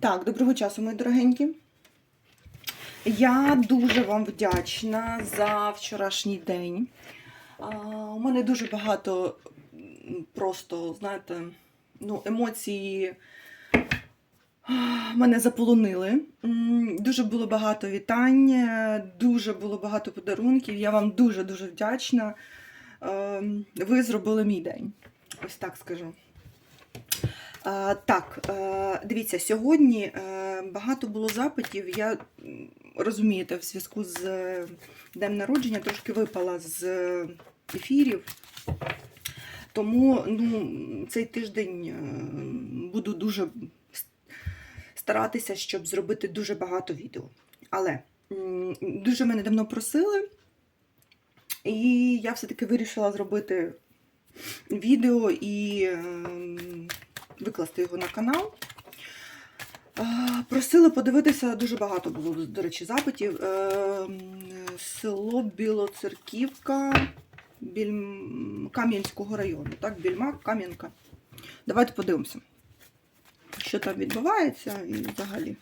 Так, доброго часу, мої дорогенькі. Я дуже вам вдячна за вчорашній день. У мене дуже багато просто, знаєте, ну, емоції мене заполонили. Дуже було багато вітань, е, дуже було багато подарунків. Я вам дуже-дуже вдячна. Ем, Ви зробили мій день. Ось так скажу. Так, е, дивіться, сьогодні е, багато було запитів. Я розумієте, в зв'язку з е, днем народження трошки випала з ефірів. Тому ну, цей тиждень буду дуже старатися, щоб зробити дуже багато відео. Але дуже мене давно просили, і я все-таки вирішила зробити відео і ем, викласти його на канал. Е, Просили подивитися, дуже багато було, до речі, запитів. Ем, Село Білоцерківка. Кам'янського району. Так, Більмак, Кам'янка. Давайте подивимося, що там відбувається і взагалі.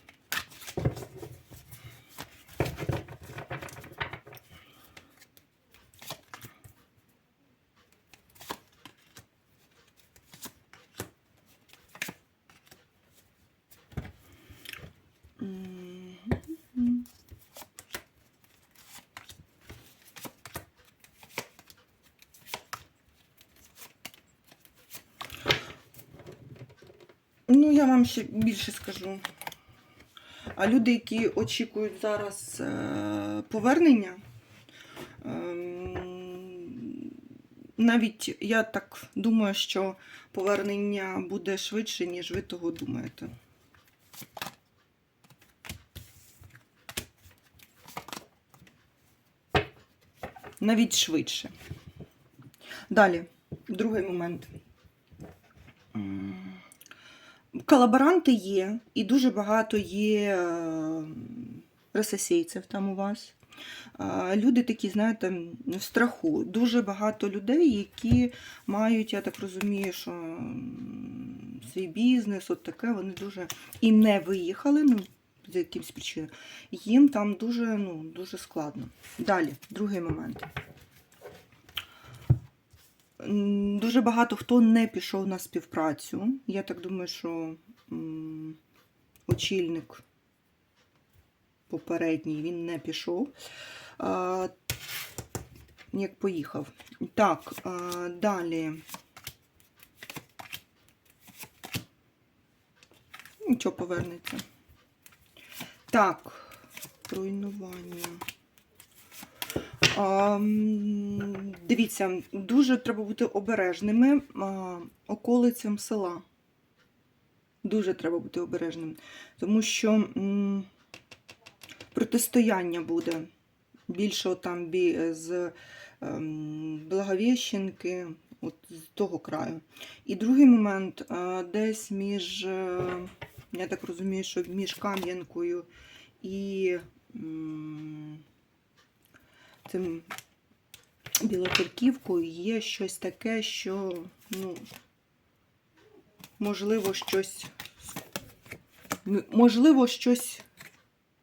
Ну, я вам ще більше скажу. А люди, які очікують зараз е, повернення, ем, навіть я так думаю, що повернення буде швидше, ніж ви того думаєте. Навіть швидше. Далі, другий момент. Колаборанти є, і дуже багато є е, ресесійців там у вас. Люди такі, знаєте, в страху. Дуже багато людей, які мають, я так розумію, що свій бізнес, от таке, вони дуже і не виїхали, ну, з якимсь причинам. Їм там дуже, ну, дуже складно. Далі, другий момент. Дуже багато хто не пішов на співпрацю. Я так думаю, що очільник попередній він не пішов. А, як поїхав. Так, а, далі. Нічого повернеться. Так, руйнування. А, Дивіться, дуже треба бути обережними а, околицям села. Дуже треба бути обережним, тому що м, протистояння буде більше там з ем, Благовіщенки, от з того краю. І другий момент а, десь між, е, я так розумію, що між Кам'янкою і. цим білоцерківкою є щось таке, що, ну, можливо, щось, можливо, щось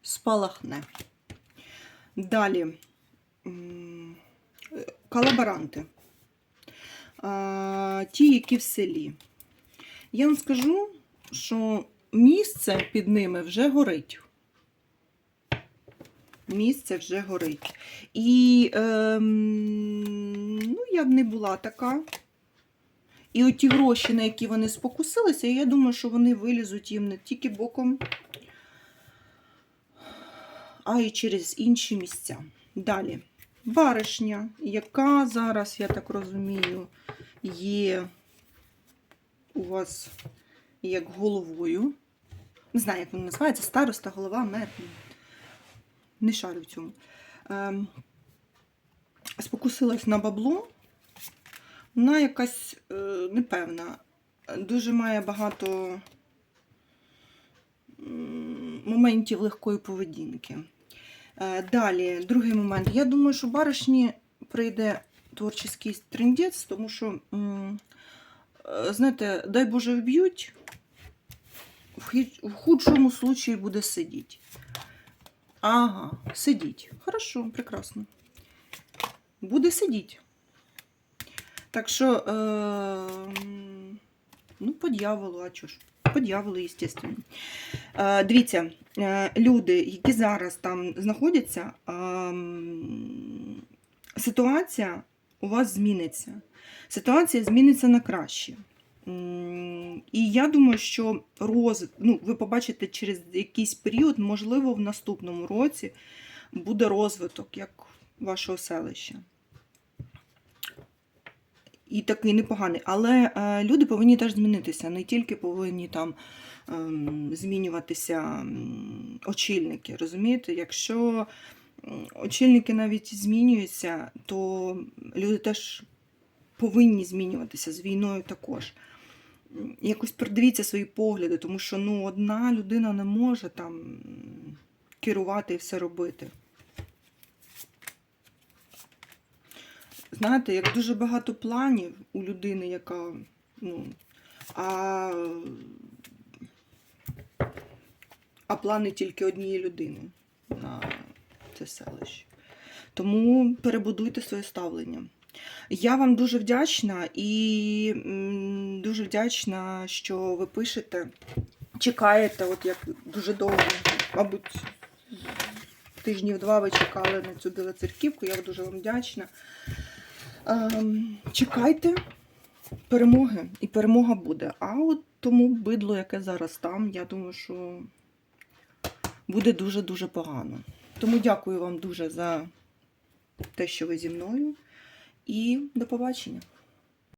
спалахне. Далі. Колаборанти. Ті, які в селі. Я вам скажу, що місце під ними вже горить місце вже горить. І ем, ну, я б не була така. І оті гроші, на які вони спокусилися, я думаю, що вони вилізуть їм не тільки боком, а й через інші місця. Далі. Баришня, яка зараз, я так розумію, є у вас як головою. Не знаю, як вона називається, староста, голова, мер не шарю в цьому. Ем, спокусилась на бабло. Вона якась е, непевна. Дуже має багато моментів легкої поведінки. Е, далі, другий момент. Я думаю, що баришні прийде творчий трендець, тому що, е, знаєте, дай Боже, вб'ють, в худшому случаї буде сидіти. Ага, сидіть. Хорошо, прекрасно. Буде сидіти. Так що, е, ну, по дьяволу, а чого ж? По дьяволу, звісно. Е, дивіться, е, люди, які зараз там знаходяться, е, ситуація у вас зміниться. Ситуація зміниться на краще. І я думаю, що роз... ну, ви побачите через якийсь період, можливо, в наступному році буде розвиток як вашого селища. І такий непоганий. Але е, люди повинні теж змінитися. Не тільки повинні там ем, змінюватися очільники. Розумієте? Якщо очільники навіть змінюються, то люди теж повинні змінюватися з війною також. Якось придивіться свої погляди, тому що ну, одна людина не може там керувати і все робити. Знаєте, як дуже багато планів у людини, яка, ну, а, а плани тільки однієї людини на це селище. Тому перебудуйте своє ставлення. Я вам дуже вдячна і дуже вдячна, що ви пишете, чекаєте, от як дуже довго, мабуть, тижнів два ви чекали на цю білоцерківку. Я дуже вам вдячна. Ем, чекайте перемоги, і перемога буде. А от тому бидло, яке зараз там, я думаю, що буде дуже-дуже погано. Тому дякую вам дуже за те, що ви зі мною. І до побачення.